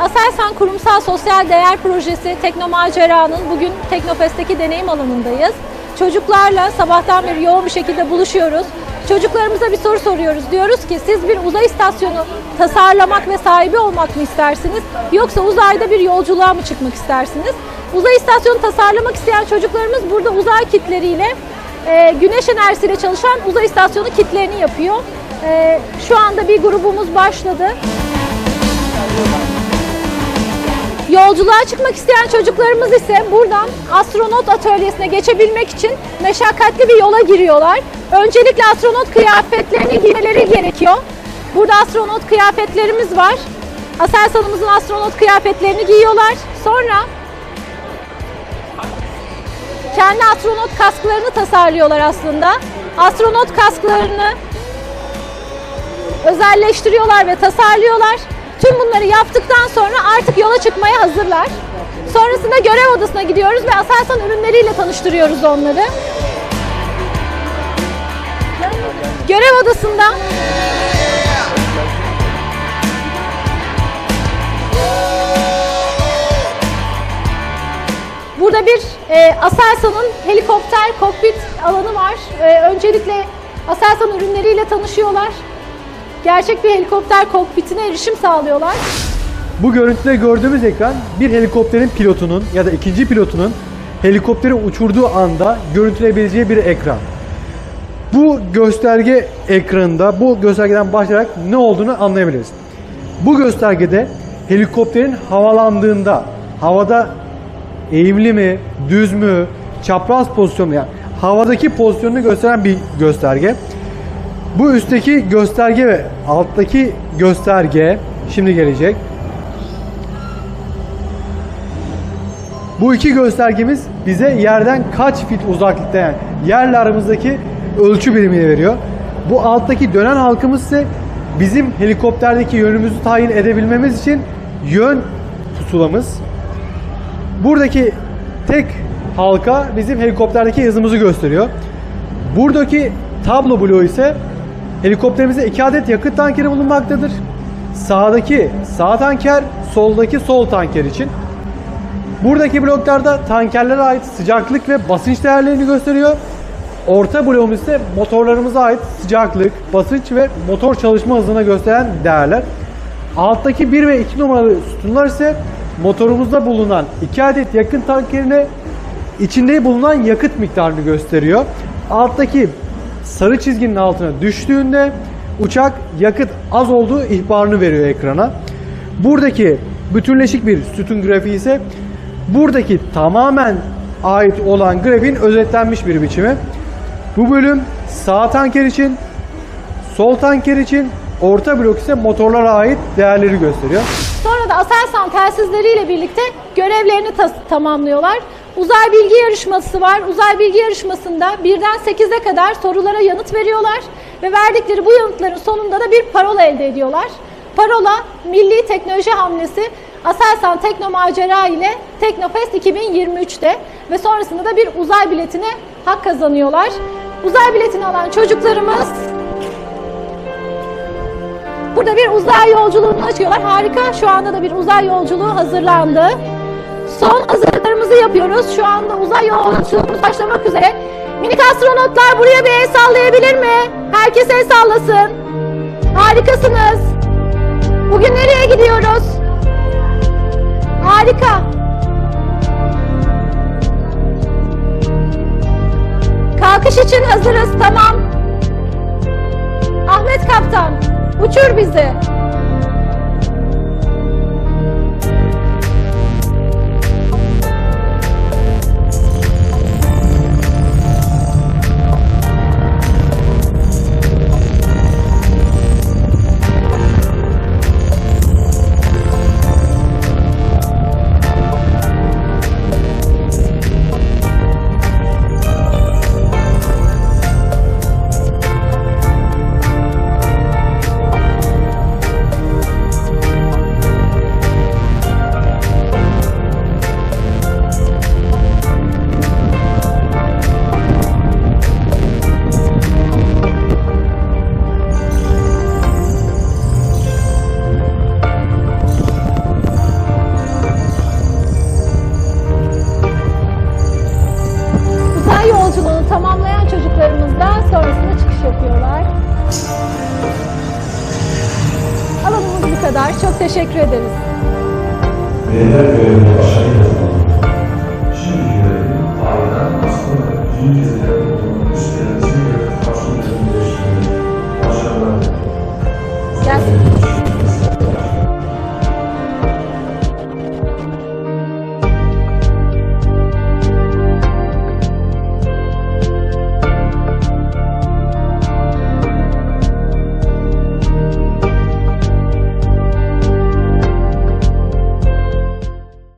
Aselsan Kurumsal Sosyal Değer Projesi Teknomacera'nın bugün Teknofest'teki deneyim alanındayız. Çocuklarla sabahtan beri yoğun bir şekilde buluşuyoruz. Çocuklarımıza bir soru soruyoruz. Diyoruz ki siz bir uzay istasyonu tasarlamak ve sahibi olmak mı istersiniz? Yoksa uzayda bir yolculuğa mı çıkmak istersiniz? Uzay istasyonu tasarlamak isteyen çocuklarımız burada uzay kitleriyle e, güneş enerjisiyle çalışan uzay istasyonu kitlerini yapıyor. E, şu anda bir grubumuz başladı. Yolculuğa çıkmak isteyen çocuklarımız ise buradan astronot atölyesine geçebilmek için meşakkatli bir yola giriyorlar. Öncelikle astronot kıyafetlerini giymeleri gerekiyor. Burada astronot kıyafetlerimiz var. Aselsan'ımızın astronot kıyafetlerini giyiyorlar. Sonra kendi astronot kasklarını tasarlıyorlar aslında. Astronot kasklarını özelleştiriyorlar ve tasarlıyorlar. Tüm bunları yaptıktan sonra artık yola çıkmaya hazırlar. Sonrasında görev odasına gidiyoruz ve Aselsan ürünleriyle tanıştırıyoruz onları. Görev odasında Burada bir e, Aselsan'ın helikopter kokpit alanı var. E, öncelikle Aselsan ürünleriyle tanışıyorlar. Gerçek bir helikopter kokpitine erişim sağlıyorlar. Bu görüntüde gördüğümüz ekran bir helikopterin pilotunun ya da ikinci pilotunun helikopteri uçurduğu anda görüntüleyebileceği bir ekran. Bu gösterge ekranında bu göstergeden başlayarak ne olduğunu anlayabiliriz. Bu göstergede helikopterin havalandığında havada eğimli mi, düz mü, çapraz pozisyonu yani havadaki pozisyonunu gösteren bir gösterge. Bu üstteki gösterge ve alttaki gösterge şimdi gelecek. Bu iki göstergemiz bize yerden kaç fit uzaklıkta yani yerle aramızdaki ölçü birimini veriyor. Bu alttaki dönen halkımız ise bizim helikopterdeki yönümüzü tayin edebilmemiz için yön pusulamız. Buradaki tek halka bizim helikopterdeki hızımızı gösteriyor. Buradaki tablo bloğu ise helikopterimizde iki adet yakıt tankeri bulunmaktadır. Sağdaki sağ tanker, soldaki sol tanker için. Buradaki bloklarda tankerlere ait sıcaklık ve basınç değerlerini gösteriyor. Orta bloğumuz ise motorlarımıza ait sıcaklık, basınç ve motor çalışma hızına gösteren değerler. Alttaki 1 ve 2 numaralı sütunlar ise motorumuzda bulunan 2 adet yakıt tankerine içinde bulunan yakıt miktarını gösteriyor. Alttaki sarı çizginin altına düştüğünde uçak yakıt az olduğu ihbarını veriyor ekrana. Buradaki bütünleşik bir sütun grafiği ise buradaki tamamen ait olan grafiğin özetlenmiş bir biçimi. Bu bölüm sağ tanker için, sol tanker için, orta blok ise motorlara ait değerleri gösteriyor. Sonra da Aselsan telsizleriyle birlikte görevlerini tamamlıyorlar. Uzay bilgi yarışması var. Uzay bilgi yarışmasında birden 8'e kadar sorulara yanıt veriyorlar ve verdikleri bu yanıtların sonunda da bir parola elde ediyorlar. Parola Milli Teknoloji Hamlesi Aselsan Teknomacera ile Teknofest 2023'te ve sonrasında da bir uzay biletine hak kazanıyorlar. Uzay biletini alan çocuklarımız Burada bir uzay yolculuğunu açıyorlar. Harika. Şu anda da bir uzay yolculuğu hazırlandı. Son hazırlıklarımızı yapıyoruz. Şu anda uzay yolculuğumuz başlamak üzere. Minik astronotlar buraya bir el sallayabilir mi? Herkes el sallasın. Harikasınız. Bugün nereye gidiyoruz? Harika. Kalkış için hazırız. Tamam. Ahmet Kaptan, uçur bizi. Daha sonrasında çıkış yapıyorlar. Alanımız bu kadar. Çok teşekkür ederiz. Beyler görevine başlayın. Şimdi görelim failden aslında